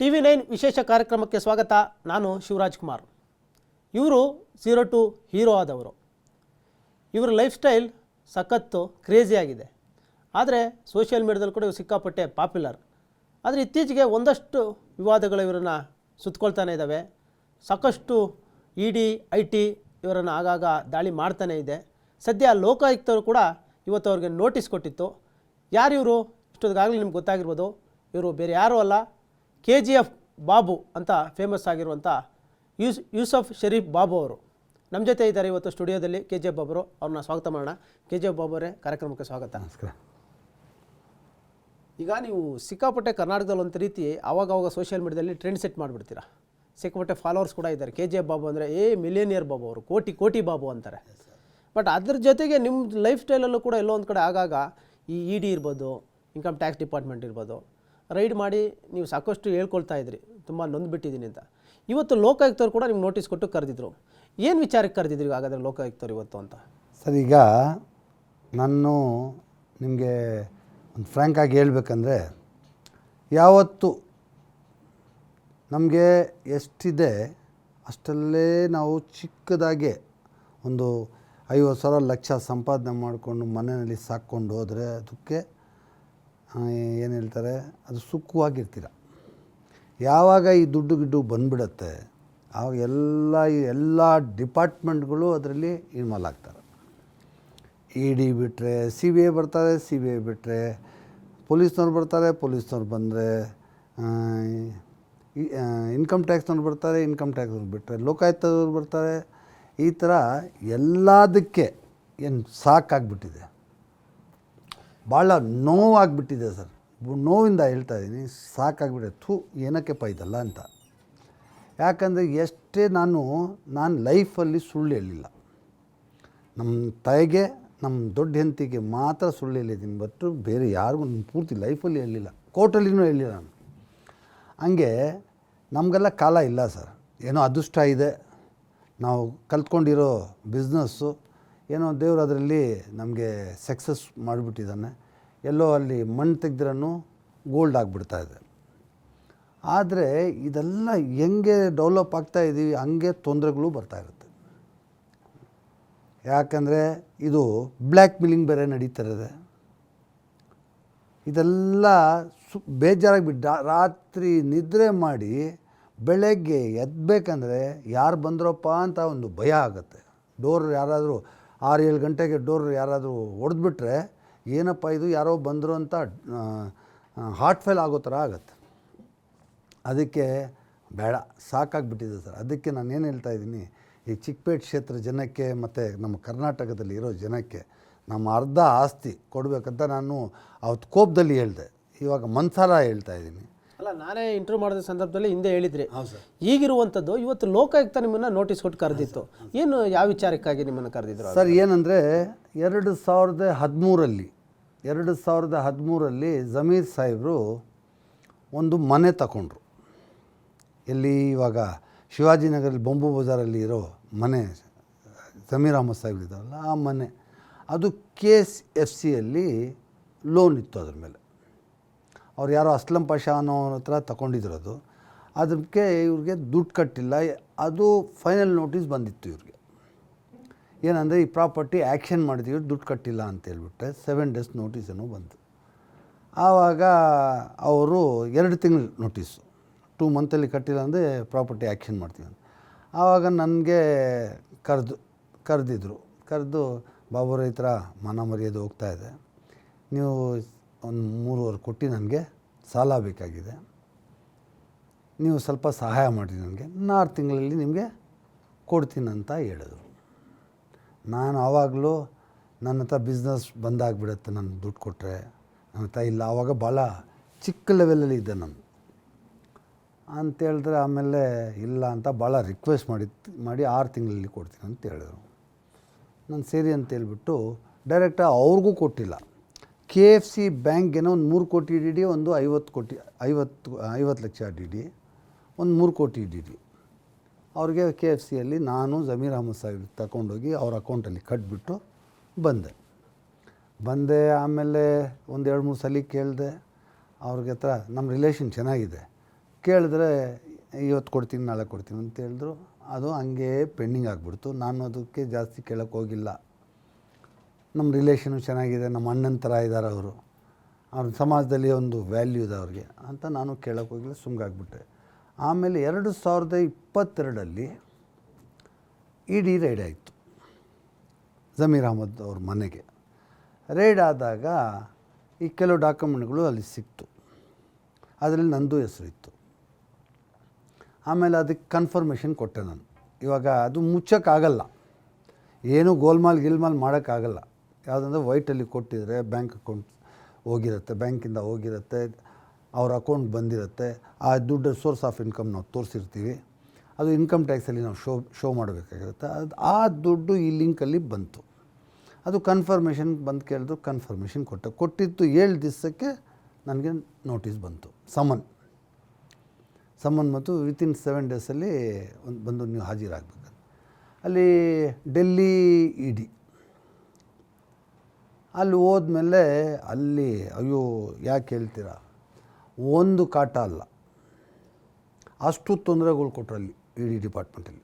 T V nine ವಿಶೇಷ ಕಾರ್ಯಕ್ರಮಕ್ಕೆ ಸ್ವಾಗತ. ನಾನು ಶಿವರಾಜ್ ಕುಮಾರ್. ಇವರು ಝೀರೋ ಟು ಹೀರೋ ಆದವರು. ಇವರ ಲೈಫ್ ಸ್ಟೈಲ್ ಸಖತ್ತು ಕ್ರೇಜಿ ಆಗಿದೆ. ಆದರೆ ಸೋಷಿಯಲ್ ಮೀಡ್ಯಾದಲ್ಲಿ ಕೂಡ ಇವರು ಸಿಕ್ಕಾಪಟ್ಟೆ ಪಾಪ್ಯುಲರ್. ಆದರೆ ಇತ್ತೀಚೆಗೆ ಒಂದಷ್ಟು ವಿವಾದಗಳು ಇವರನ್ನು ಸುತ್ತಕೊಳ್ತಾನೆ ಇದ್ದಾವೆ ಸಾಕಷ್ಟು ಇ ಡಿ, ಐ ಟಿ ಇವರನ್ನು ಆಗಾಗ ದಾಳಿ ಮಾಡ್ತಾನೇ ಇದೆ. ಸದ್ಯ ಲೋಕಾಯುಕ್ತರು ಕೂಡ ಇವತ್ತು ಅವ್ರಿಗೆ ನೋಟಿಸ್ ಕೊಟ್ಟಿತ್ತು. ಯಾರು ಇವರು ಇಷ್ಟೊತ್ತಿಗಾಗಲೇ ನಿಮ್ಗೆ ಗೊತ್ತಾಗಿರ್ಬೋದು. ಇವರು ಬೇರೆ ಯಾರೂ ಅಲ್ಲ. ಕೆ ಜಿ ಎಫ್ ಬಾಬು ಅಂತ ಫೇಮಸ್ ಆಗಿರುವಂಥ ಯೂಸ್ ಯೂಸಫ್ ಶರೀಫ್ ಬಾಬು ಅವರು. ನಮ್ಮ ಜೊತೆ ಇದ್ದಾರೆ ಇವತ್ತು ಸ್ಟುಡಿಯೋದಲ್ಲಿ ಕೆ ಜಿ ಎಫ್ ಬಾಬರು. ಅವ್ರನ್ನ ಸ್ವಾಗತ ಮಾಡೋಣ. ಕೆ ಜಿ ಎಫ್ ಬಾಬು ಅವರೇ ಕಾರ್ಯಕ್ರಮಕ್ಕೆ ಸ್ವಾಗತ. ನಮಸ್ಕಾರ. ಈಗ ನೀವು ಸಿಕ್ಕಾಪಟ್ಟೆ ಕರ್ನಾಟಕದಲ್ಲಿ ಒಂದು ರೀತಿ ಆವಾಗವಾಗ ಸೋಷಿಯಲ್ ಮೀಡಿಯಾದಲ್ಲಿ ಟ್ರೆಂಡ್ ಸೆಟ್ ಮಾಡಿಬಿಡ್ತೀರಾ? ಸಿಕ್ಕಾಪಟ್ಟೆ ಫಾಲೋವರ್ಸ್ ಕೂಡ ಇದ್ದಾರೆ. ಕೆ ಜಿ ಎಫ್ ಬಾಬು ಅಂದರೆ ಏ ಮಿಲಿಯನಿಯರ್ ಬಾಬು ಅವರು ಕೋಟಿ ಕೋಟಿ ಬಾಬು ಅಂತಾರೆ. ಬಟ್ ಅದ್ರ ಜೊತೆಗೆ ನಿಮ್ಮ ಲೈಫ್ ಸ್ಟೈಲಲ್ಲೂ ಕೂಡ ಎಲ್ಲೋ ಒಂದು ಕಡೆ ಆಗಾಗ ಈ ಇ ಡಿ ಇರ್ಬೋದು ಇನ್ಕಮ್ ಟ್ಯಾಕ್ಸ್ ಡಿಪಾರ್ಟ್ಮೆಂಟ್ ಇರ್ಬೋದು ರೈಡ್ ಮಾಡಿ ನೀವು ಸಾಕಷ್ಟು ಹೇಳ್ಕೊಳ್ತಾ ಇದ್ರಿ. ತುಂಬ ನೊಂದ್ಬಿಟ್ಟಿದ್ದೀನಿ ಅಂತ. ಇವತ್ತು ಲೋಕಾಯುಕ್ತರು ಕೂಡ ನಿಮ್ಗೆ ನೋಟಿಸ್ ಕೊಟ್ಟು ಕರೆದಿದ್ರು. ಏನು ವಿಚಾರಕ್ಕೆ ಕರೆದಿದ್ರು ಹಾಗಾದರೆ ಲೋಕಾಯುಕ್ತರು ಇವತ್ತು ಅಂತ? ಸರ್, ಈಗ ನಾನು ನಿಮಗೆ ಒಂದು ಫ್ರ್ಯಾಂಕಾಗಿ ಹೇಳ್ಬೇಕಂದ್ರೆ ಯಾವತ್ತು ನಮಗೆ ಎಷ್ಟಿದೆ ಅಷ್ಟಲ್ಲೇ ನಾವು ಚಿಕ್ಕದಾಗೆ ಒಂದು ಐವತ್ತು ಸಾವಿರ ಲಕ್ಷ ಸಂಪಾದನೆ ಮಾಡಿಕೊಂಡು ಮನೆಯಲ್ಲಿ ಸಾಕ್ಕೊಂಡು ಹೋದರೆ ಅದಕ್ಕೆ ಏನು ಹೇಳ್ತಾರೆ? ಅದು ಸುಖವಾಗಿರ್ತೀರ ಯಾವಾಗ ಈ ದುಡ್ಡು ಗಿಡ್ಡು ಬಂದ್ಬಿಡತ್ತೆ, ಆವಾಗ ಎಲ್ಲ ಎಲ್ಲ ಡಿಪಾರ್ಟ್ಮೆಂಟ್ಗಳು ಅದರಲ್ಲಿ ಇನ್ವಾಲ್ವ್ ಆಗ್ತಾರೆ. ಇ ಡಿ ಬಿಟ್ಟರೆ ಸಿ ಬಿ ಐ ಬರ್ತಾರೆ, ಸಿ ಬಿ ಐ ಬಿಟ್ಟರೆ ಪೊಲೀಸ್ನವ್ರು ಬರ್ತಾರೆ, ಪೊಲೀಸ್ನವ್ರು ಬಂದರೆ ಇನ್ಕಮ್ ಟ್ಯಾಕ್ಸ್ನವ್ರು ಬರ್ತಾರೆ, ಇನ್ಕಮ್ ಟ್ಯಾಕ್ಸ್ನವ್ರು ಬಿಟ್ಟರೆ ಲೋಕಾಯುಕ್ತದವ್ರು ಬರ್ತಾರೆ. ಈ ಥರ ಎಲ್ಲದಕ್ಕೆ ಏನು ಸಾಕಾಗ್ಬಿಟ್ಟಿದೆ? ಭಾಳ ನೋವಾಗಿಬಿಟ್ಟಿದೆ ಸರ್. ನೋವಿಂದ ಹೇಳ್ತಾ ಇದ್ದೀನಿ ಸಾಕಾಗಿಬಿಟ್ಟೆ ಥೂ, ಏನಕ್ಕೆ ಇದಲ್ಲ ಅಂತ. ಯಾಕಂದರೆ ಎಷ್ಟೇ ನಾನು ನಾನು ಲೈಫಲ್ಲಿ ಸುಳ್ಳು ಹೇಳಿಲ್ಲ ನಮ್ಮ ತಾಯಿಗೆ, ನಮ್ಮ ದೊಡ್ಡ ಹೆಂತಿಗೆ ಮಾತ್ರ ಸುಳ್ಳು ಹೇಳಿದ್ದೀನಿ ಬಟ್ಟು ಬೇರೆ ಯಾರಿಗೂ ನನ್ನ ಪೂರ್ತಿ ಲೈಫಲ್ಲಿ ಹೇಳಿಲ್ಲ ಕೋರ್ಟಲ್ಲಿನೂ ಹೇಳಿಲ್ಲ ನಾನು. ಹಂಗೆ ನಮಗೆಲ್ಲ ಕಾಲ ಇಲ್ಲ ಸರ್. ಏನೋ ಅದೃಷ್ಟ ಇದೆ. ನಾವು ಕಲ್ತ್ಕೊಂಡಿರೋ ಬಿಸ್ನೆಸ್ಸು ಏನೋ ದೇವರು ಅದರಲ್ಲಿ ನಮಗೆ ಸಕ್ಸಸ್ ಮಾಡಿಬಿಟ್ಟಿದ್ದಾನೆ. ಎಲ್ಲೋ ಅಲ್ಲಿ ಮಣ್ಣು ತೆಗೆದ್ರೂ ಗೋಲ್ಡ್ ಆಗಿಬಿಡ್ತಾ ಇದೆ. ಆದರೆ ಇದೆಲ್ಲ ಹೆಂಗೆ ಡೆವಲಪ್ ಆಗ್ತಾ ಇದ್ದೀವಿ ಹಂಗೆ ತೊಂದರೆಗಳು ಬರ್ತಾ ಇರುತ್ತೆ. ಯಾಕಂದರೆ ಇದು ಬ್ಲ್ಯಾಕ್ ಮಿಲ್ಲಿಂಗ್ ಬೇರೆ ನಡೀತಾ ಇರೋದೆ ಇದೆಲ್ಲ ಸು ಬೇಜಾರಾಗಿ ಬಿಟ್ಟು ರಾತ್ರಿ ನಿದ್ರೆ ಮಾಡಿ ಬೆಳಗ್ಗೆ ಎದ್ದಬೇಕಂದ್ರೆ ಯಾರು ಬಂದ್ರಪ್ಪ ಅಂತ ಒಂದು ಭಯ ಆಗುತ್ತೆ. ಡೋರ್ ಯಾರಾದರೂ ಆರು ಏಳು ಗಂಟೆಗೆ ಡೋರ್ ಯಾರಾದರೂ ಹೊಡೆದ್ಬಿಟ್ರೆ ಏನಪ್ಪ ಇದು, ಯಾರೋ ಬಂದರು ಅಂತ ಹಾರ್ಟ್ ಫೇಲ್ ಆಗೋ ಥರ ಆಗುತ್ತೆ. ಅದಕ್ಕೆ ಬೇಡ, ಸಾಕಾಗ್ಬಿಟ್ಟಿದೆ ಸರ್. ಅದಕ್ಕೆ ನಾನು ಏನು ಹೇಳ್ತಾ ಇದ್ದೀನಿ, ಈ ಚಿಕ್ಕಪೇಟೆ ಕ್ಷೇತ್ರ ಜನಕ್ಕೆ ಮತ್ತು ನಮ್ಮ ಕರ್ನಾಟಕದಲ್ಲಿ ಇರೋ ಜನಕ್ಕೆ ನಮ್ಮ ಅರ್ಧ ಆಸ್ತಿ ಕೊಡಬೇಕಂತ ನಾನು ಅವತ್ತು ಕೋಪದಲ್ಲಿ ಹೇಳಿದೆ. ಇವಾಗ ಮನ್ಸಾರ ಹೇಳ್ತಾ ಇದ್ದೀನಿ. ಅಲ್ಲ ನಾನೇ ಇಂಟರ್ವ್ಯೂ ಮಾಡಿದ ಸಂದರ್ಭದಲ್ಲಿ ಹಿಂದೆ ಹೇಳಿದ್ರಿ. ಈಗಿರುವಂಥದ್ದು ಇವತ್ತು ಲೋಕಾಯುಕ್ತ ನಿಮ್ಮನ್ನ ನೋಟಿಸ್ ಕೊಟ್ಟು ಕರೆದಿತ್ತು. ಏನು ಯಾವ ವಿಚಾರಕ್ಕಾಗಿ ನಿಮ್ಮನ್ನು ಕರೆದಿದ್ರು ಸರ್ ಏನಂದರೆ ಎರಡು ಸಾವಿರದ ಹದಿಮೂರಲ್ಲಿ ಎರಡು ಸಾವಿರದ ಹದಿಮೂರಲ್ಲಿ ಜಮೀರ್ ಸಾಹೇಬರು ಒಂದು ಮನೆ ತಗೊಂಡ್ರು ಎಲ್ಲಿ ಇವಾಗ ಶಿವಾಜಿನಗರಲ್ಲಿ ಬೊಂಬು ಬಜಾರಲ್ಲಿ ಇರೋ ಮನೆ ಜಮೀರ್ ಅಹಮದ್ ಸಾಹೇಬ್ ಇದ್ದಾರಲ್ಲ ಆ ಮನೆ. ಅದು ಕೆ ಎಸ್ ಎಫ್ ಸಿಯಲ್ಲಿ ಲೋನ್ ಇತ್ತು ಅದ್ರ ಮೇಲೆ. ಅವ್ರು ಯಾರೋ ಅಸ್ಲಂ ಪಾಷ ಅನ್ನೋ ಹತ್ರ ತಗೊಂಡಿದ್ರದು ಅದು. ಅದಕ್ಕೆ ಇವ್ರಿಗೆ ದುಡ್ಡು ಕಟ್ಟಿಲ್ಲ. ಅದು ಫೈನಲ್ ನೋಟಿಸ್ ಬಂದಿತ್ತು ಇವ್ರಿಗೆ. ಏನಂದರೆ ಈ ಪ್ರಾಪರ್ಟಿ ಆ್ಯಕ್ಷನ್ ಮಾಡಿದೀವಿ, ದುಡ್ಡು ಕಟ್ಟಿಲ್ಲ ಅಂತ ಸೆವೆನ್ ಡೇಸ್ ನೋಟಿಸನ್ನು ಬಂತು. ಆವಾಗ ಅವರು ಎರಡು ತಿಂಗಳು ನೋಟಿಸು. ಟೂ ಮಂತಲ್ಲಿ ಕಟ್ಟಿಲ್ಲ ಅಂದರೆ ಪ್ರಾಪರ್ಟಿ ಆ್ಯಕ್ಷನ್ ಮಾಡ್ತೀವಿ ಅಂತ. ಆವಾಗ ನನಗೆ ಕರೆದು, ಕರೆದಿದ್ರು. ಕರೆದು ಬಾಬು ರೈತರ ಮನ ಮರ್ಯಾದೆ ಹೋಗ್ತಾ ಇದೆ. ನೀವು ಒಂದು ಮೂರುವರೆ ಕೊಟ್ಟು ನನಗೆ ಸಾಲ ಬೇಕಾಗಿದೆ. ನೀವು ಸ್ವಲ್ಪ ಸಹಾಯ ಮಾಡಿ ನನಗೆ. ನಾಲ್ಕು ತಿಂಗಳಲ್ಲಿ ನಿಮಗೆ ಕೊಡ್ತೀನಂತ ಹೇಳಿದ್ರು. ನಾನು ಆವಾಗಲೂ ನನ್ನ ಹತ್ರ ಬಿಸ್ನೆಸ್ ಬಂದಾಗ್ಬಿಡುತ್ತೆ ನಾನು ದುಡ್ಡು ಕೊಟ್ಟರೆ ನನ್ನ ಹತ್ರ ಇಲ್ಲ, ಆವಾಗ ಭಾಳ ಚಿಕ್ಕ ಲೆವೆಲಲ್ಲಿ ಇದ್ದೆ ನಾನು. ಅಂತೇಳಿದ್ರೆ ಆಮೇಲೆ ಇಲ್ಲ ಅಂತ ಭಾಳ ರಿಕ್ವೆಸ್ಟ್ ಮಾಡಿ ಮಾಡಿ ಆರು ತಿಂಗಳಲ್ಲಿ ಕೊಡ್ತೀನಿ ಅಂತ ಹೇಳಿದ್ರು. ನಾನು ಸರಿ ಅಂತ ಹೇಳ್ಬಿಟ್ಟು ಡೈರೆಕ್ಟಾಗಿ ಅವ್ರಿಗೂ ಕೊಟ್ಟಿಲ್ಲ. ಕೆ ಎಫ್ ಸಿ ಬ್ಯಾಂಕ್ಗೆನೋ ಒಂದು ಮೂರು ಕೋಟಿ ಡಿ ಡಿ, ಒಂದು ಐವತ್ತು ಕೋಟಿ, ಐವತ್ತು ಐವತ್ತು ಲಕ್ಷ ಡಿ ಡಿ, ಒಂದು ಮೂರು ಕೋಟಿ ಡಿ ಡಿ. ಅವ್ರಿಗೆ ಕೆ ಎಫ್ ಸಿಯಲ್ಲಿ ನಾನು ಜಮೀರ್ ಅಹಮದ್ ಸಾಹೇಬ್ ತಗೊಂಡೋಗಿ ಅವ್ರ ಅಕೌಂಟಲ್ಲಿ ಕಟ್ಬಿಟ್ಟು ಬಂದೆ. ಬಂದೆ, ಆಮೇಲೆ ಒಂದು ಎರಡು ಮೂರು ಸಲ ಕೇಳಿದೆ, ಅವ್ರಿಗೆ ಹತ್ರ ನಮ್ಮ ರಿಲೇಷನ್ ಚೆನ್ನಾಗಿದೆ, ಕೇಳಿದ್ರೆ ಇವತ್ತು ಕೊಡ್ತೀನಿ ನಾಳೆ ಕೊಡ್ತೀನಿ ಅಂತ ಹೇಳಿದ್ರು. ಅದು ಹಂಗೆ ಪೆಂಡಿಂಗ್ ಆಗಿಬಿಡ್ತು. ನಾನು ಅದಕ್ಕೆ ಜಾಸ್ತಿ ಕೇಳೋಕ್ಕೆ ಹೋಗಿಲ್ಲ. ನಮ್ಮ ರಿಲೇಷನು ಚೆನ್ನಾಗಿದೆ, ನಮ್ಮ ಅಣ್ಣನ ಥರ ಇದ್ದಾರೆ ಅವರು. ಅವ್ರ ಸಮಾಜದಲ್ಲಿ ಒಂದು ವ್ಯಾಲ್ಯೂ ಇದೆ ಅವ್ರಿಗೆ ಅಂತ ನಾನು ಕೇಳೋಕೆ ಹೋಗಿಲ್ಲ ಸುಮ್ಮಗಾಗ್ಬಿಟ್ಟೆ ಆಮೇಲೆ ಎರಡು ಸಾವಿರದ ಇಪ್ಪತ್ತೆರಡಲ್ಲಿ ಇಡಿ ರೈಡ್ ಆಯಿತು. ಜಮೀರ್ ಅಹಮದ್ ಅವ್ರ ಮನೆಗೆ. ರೈಡ್ ಆದಾಗ ಈ ಕೆಲವು ಡಾಕ್ಯುಮೆಂಟ್ಗಳು ಅಲ್ಲಿ ಸಿಕ್ತು. ಅದರಲ್ಲಿ ನಂದು ಹೆಸರು ಇತ್ತು. ಆಮೇಲೆ ಅದಕ್ಕೆ ಕನ್ಫರ್ಮೇಷನ್ ಕೊಟ್ಟೆ ನಾನು. ಇವಾಗ ಅದು ಮುಚ್ಚೋಕ್ಕಾಗಲ್ಲ. ಏನು ಗೋಲ್ಮಾಲ್ ಗಿಲ್ಮಾಲ್ ಮಾಡೋಕ್ಕಾಗಲ್ಲ. ಯಾವುದಂದ್ರೆ ವೈಟಲ್ಲಿ ಕೊಟ್ಟಿದ್ರೆ ಬ್ಯಾಂಕ್ ಅಕೌಂಟ್ ಹೋಗಿರುತ್ತೆ, ಬ್ಯಾಂಕಿಂದ ಹೋಗಿರುತ್ತೆ, ಅವ್ರ ಅಕೌಂಟ್ ಬಂದಿರುತ್ತೆ, ಆ ದುಡ್ಡು ಸೋರ್ಸ್ ಆಫ್ ಇನ್ಕಮ್ ನಾವು ತೋರಿಸಿರ್ತೀವಿ. ಅದು ಇನ್ಕಮ್ ಟ್ಯಾಕ್ಸಲ್ಲಿ ನಾವು ಶೋ ಶೋ ಮಾಡಬೇಕಾಗಿರುತ್ತೆ. ಅದು, ಆ ದುಡ್ಡು ಈ ಲಿಂಕಲ್ಲಿ ಬಂತು. ಅದು ಕನ್ಫರ್ಮೇಷನ್ ಬಂದು ಕೇಳಿದ್ರು ಕನ್ಫರ್ಮೇಷನ್ ಕೊಟ್ಟೆ ಕೊಟ್ಟಿತ್ತು ಏಳು ದಿವಸಕ್ಕೆ ನನಗೆ ನೋಟಿಸ್ ಬಂತು, ಸಮನ್. ಸಮನ್ ಮತ್ತು ವಿತಿನ್ ಸೆವೆನ್ ಡೇಸಲ್ಲಿ ಒಂದು, ಬಂದು ನೀವು ಹಾಜರಾಗಬೇಕು ಅಲ್ಲಿ ಡೆಲ್ಲಿ ಇಡಿ ಅಲ್ಲಿ ಹೋದ್ಮೇಲೆ ಅಲ್ಲಿ, ಅಯ್ಯೋ, ಯಾಕೆ ಹೇಳ್ತೀರಾ? ಒಂದು ಕಾಟ ಅಲ್ಲ. ಅಷ್ಟು ತೊಂದರೆಗಳು ಕೊಟ್ಟರು ಅಲ್ಲಿ ಡಿ ಡಿಪಾರ್ಟ್ಮೆಂಟಲ್ಲಿ